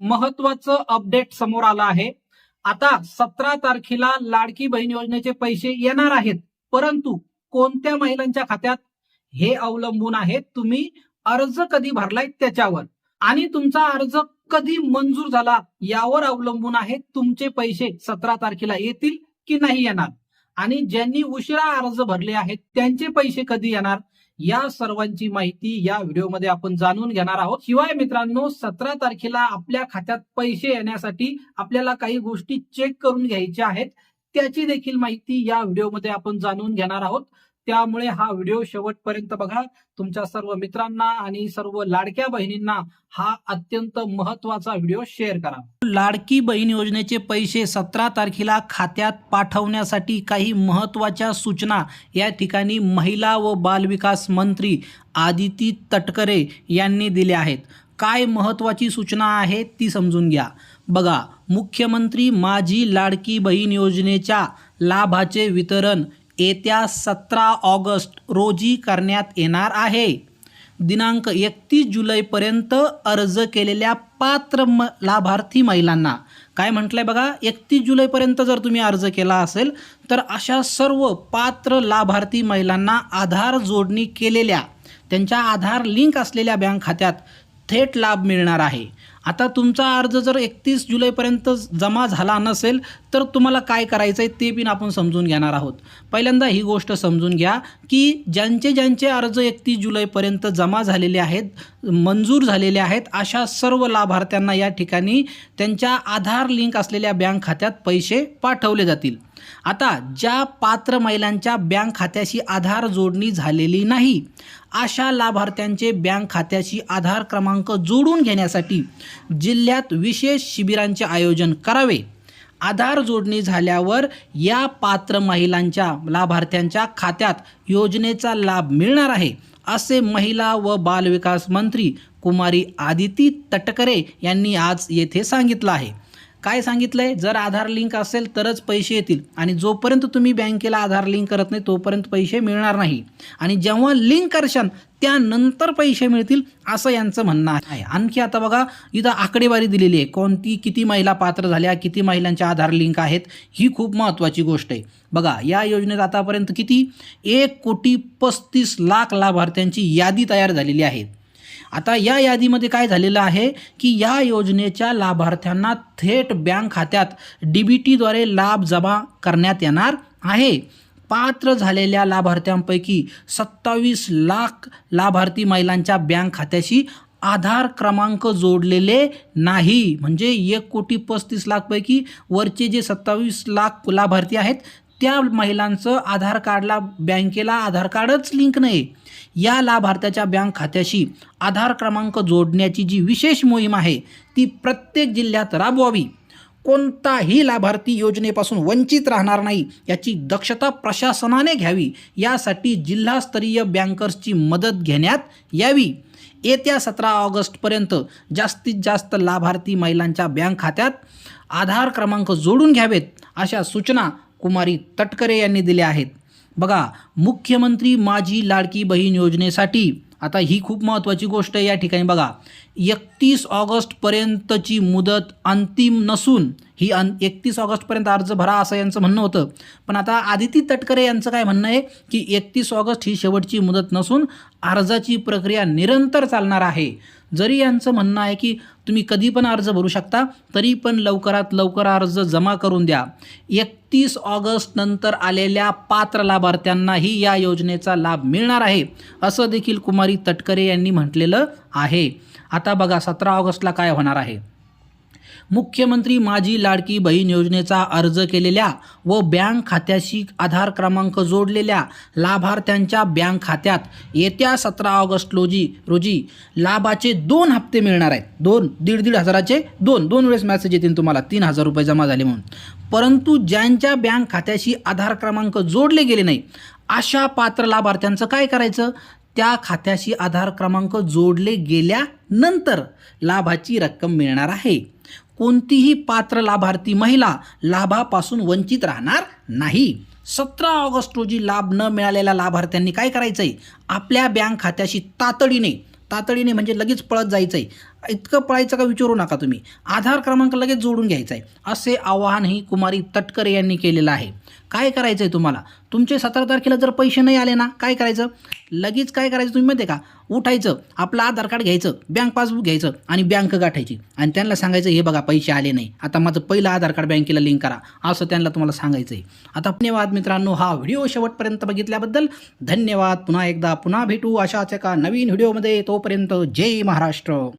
महत्वाचं अपडेट समोर आलं आहे. आता सतरा तारखेला लाडकी बहीण योजनेचे पैसे येणार आहेत परंतु कोणत्या महिलांच्या खात्यात हे अवलंबून आहे तुम्ही अर्ज कधी भरलाय त्याच्यावर? आणि तुमचा अर्ज कधी मंजूर झाला यावर अवलंबून आहे तुमचे पैसे सतरा तारखेला येतील की नाही येणार? आणि ज्यांनी उशिरा अर्ज भरले आहेत त्यांचे पैसे कधी येणार? या सर्वांची माहिती या व्हिडिओमध्ये आपण जाणून घेणार आहोत. शिवाय मित्रांनो सतरा तारखेला आपल्या खात्यात पैसे येण्यासाठी आपल्याला काही गोष्टी चेक करून घ्यायच्या आहेत. त्याची देखील माहिती या व्हिडिओमध्ये आपण जाणून घेणार आहोत. त्यामुळे हा व्हिडिओ शेवटपर्यंत बघा. तुमच्या सर्व मित्रांना आणि सर्व लाडक्या बहिणींना हा अत्यंत महत्त्वाचा व्हिडिओ शेअर करा. लाडकी बहीण योजनेचे पैसे सतरा तारखेला खात्यात पाठवण्यासाठी काही महत्त्वाच्या सूचना या ठिकाणी महिला व बालविकास मंत्री आदिती तटकरे यांनी दिल्या आहेत. काय महत्वाची सूचना आहे ती समजून घ्या. बघा मुख्यमंत्री माझी लाडकी बहीण योजनेच्या लाभाचे वितरण येत्या सतरा ऑगस्ट रोजी करण्यात येणार आहे. दिनांक एकतीस जुलैपर्यंत अर्ज केलेल्या पात्र म लाभार्थी महिलांना. काय म्हटलं आहे बघा? एकतीस जुलैपर्यंत जर तुम्ही अर्ज केला असेल तर अशा सर्व पात्र लाभार्थी महिलांना आधार जोडणी केलेल्या त्यांच्या आधार लिंक असलेल्या बँक खात्यात थेट लाभ मिळणार आहे. आता तुमचा अर्ज जर एकतीस जुलैपर्यंत जमा झाला नसेल तर तुम्हाला काय करायचं आहे ते पण आपण समजून घेणार आहोत. पहिल्यांदा ही गोष्ट समजून घ्या की ज्यांचे ज्यांचे अर्ज एकतीस जुलैपर्यंत जमा झालेले आहेत मंजूर झालेले आहेत अशा सर्व लाभार्थ्यांना या ठिकाणी त्यांच्या आधार लिंक असलेल्या बँक खात्यात पैसे पाठवले जातील. आता ज्या पात्र महिलांच्या बँक खात्याशी आधार जोडणी झालेली नाही अशा लाभार्थ्यांचे बँक खात्याशी आधार क्रमांक जोडून घेण्यासाठी जिल्ह्यात विशेष शिबिरांचे आयोजन करावे. आधार जोडणी झाल्यावर या पात्र महिलांच्या लाभार्थ्यांच्या खात्यात योजनेचा लाभ मिळणार आहे असे महिला व बालविकास मंत्री कुमारी आदिती तटकरे यांनी आज येथे सांगितलं आहे. काय सांगितलंय? जर आधार लिंक असेल तरच पैसे येतील. आणि जोपर्यंत तुम्ही बँकेला आधार लिंक करत नाही तोपर्यंत पैसे मिळणार नाही. आणि जेव्हा लिंक करशाल त्यानंतर पैसे मिळतील असं यांचं म्हणणं आहे. आणखी आता बघा इथं आकडेवारी दिलेली आहे. कोणती किती महिला पात्र झाल्या किती महिलांच्या आधार लिंक आहेत ही खूप महत्त्वाची गोष्ट आहे. बघा या योजनेत आतापर्यंत किती? एक कोटी पस्तीस लाख लाभार्थ्यांची यादी तयार झालेली आहे. आता या यादीमध्ये काय झालेलं आहे की या योजनेच्या लाभार्थ्यांना थेट बँक खात्यात डी बी टीद्वारे लाभ जमा करण्यात येणार आहे. पात्र झालेल्या लाभार्थ्यांपैकी सत्तावीस लाख लाभार्थी महिलांच्या बँक खात्याशी आधार क्रमांक जोडलेले नाही. म्हणजे एक कोटी पस्तीस लाखपैकी वरचे जे सत्तावीस लाख लाभार्थी आहेत त्या महिलांचं आधार कार्डला बँकेला आधार कार्डच लिंक नाही. या लाभार्थ्याच्या बँक खात्याशी आधार क्रमांक जोडण्याची जी विशेष मोहीम आहे ती प्रत्येक जिल्ह्यात राबवावी. कोणताही लाभार्थी योजनेपासून वंचित राहणार नाही याची दक्षता प्रशासनाने घ्यावी. यासाठी जिल्हास्तरीय बँकर्सची मदत घेण्यात यावी. येत्या सतरा ऑगस्टपर्यंत जास्तीत जास्त लाभार्थी महिलांच्या बँक खात्यात आधार क्रमांक जोडून घ्यावेत अशा सूचना कुमारी तटकरे यांनी दिल्या आहेत. बघा मुख्यमंत्री माझी लाडकी बहीण योजनेसाठी आता ही खूप महत्त्वाची गोष्ट आहे या ठिकाणी बघा एकतीस ऑगस्टपर्यंतची मुदत अंतिम नसून ही अन एकतीस ऑगस्टपर्यंत अर्ज भरा असं यांचं म्हणणं होतं. पण आता आदिती तटकरे यांचं काय म्हणणं आहे की एकतीस ऑगस्ट ही शेवटची मुदत नसून अर्जाची प्रक्रिया निरंतर चालणार आहे. जरी यांचं म्हणणं आहे की तुम्ही कधी पण अर्ज भरू शकता तरी पण लवकरात लवकर अर्ज जमा करून द्या. एकतीस ऑगस्ट नंतर आलेल्या पात्र लाभार्थ्यांनाही या योजनेचा लाभ मिळणार आहे असं देखील कुमारी तटकरे यांनी म्हटलेलं आहे. आता बघा सतरा ऑगस्टला काय होणार आहे? मुख्यमंत्री माझी लाडकी बहीण योजनेचा अर्ज केलेल्या व बँक खात्याशी आधार क्रमांक जोडलेल्या लाभार्थ्यांच्या बँक खात्यात येत्या सतरा ऑगस्ट रोजी रोजी लाभाचे दोन हप्ते मिळणार आहेत. दोन दीड दीड हजाराचे दोन. दोन वेळेस मॅसेज येतील तुम्हाला. तीन हजार रुपये जमा झाले म्हणून. परंतु ज्यांच्या बँक खात्याशी आधार क्रमांक जोडले गेले नाही अशा पात्र लाभार्थ्यांचं काय करायचं? त्या खात्याशी आधार क्रमांक जोडले गेल्यानंतर लाभाची रक्कम मिळणार आहे. कोणतीही पात्र लाभार्थी महिला लाभापासून वंचित राहणार नाही. सतरा ऑगस्ट रोजी लाभ न मिळालेल्या लाभार्थ्यांनी काय करायचं आहे आपल्या बँक खात्याशी तातडीने तातडीने म्हणजे लगेच पळत जायचं आहे इतकं पळायचं का विचारू नका तुम्ही. आधार क्रमांक लगेच जोडून घ्यायचा आहे असे आवाहनही कुमारी तटकरे यांनी केलेलं आहे. काय करायचं आहे तुम्हाला? तुमचे सतरा तारखेला जर पैसे नाही आले ना काय करायचं? लगेच काय करायचं तुम्ही माहिती आहे का? उठायचं आपलं आधार कार्ड घ्यायचं बँक पासबुक घ्यायचं आणि बँक गाठायची. आणि त्यांना सांगायचं हे बघा पैसे आले नाही. आता माझं पहिलं आधार कार्ड बँकेला लिंक करा. असं त्यांना तुम्हाला सांगायचं आहे आता धन्यवाद मित्रांनो हा व्हिडिओ शेवटपर्यंत बघितल्याबद्दल धन्यवाद. पुन्हा एकदा पुन्हा भेटू अशाच एका नवीन व्हिडिओमध्ये. तोपर्यंत जय महाराष्ट्र.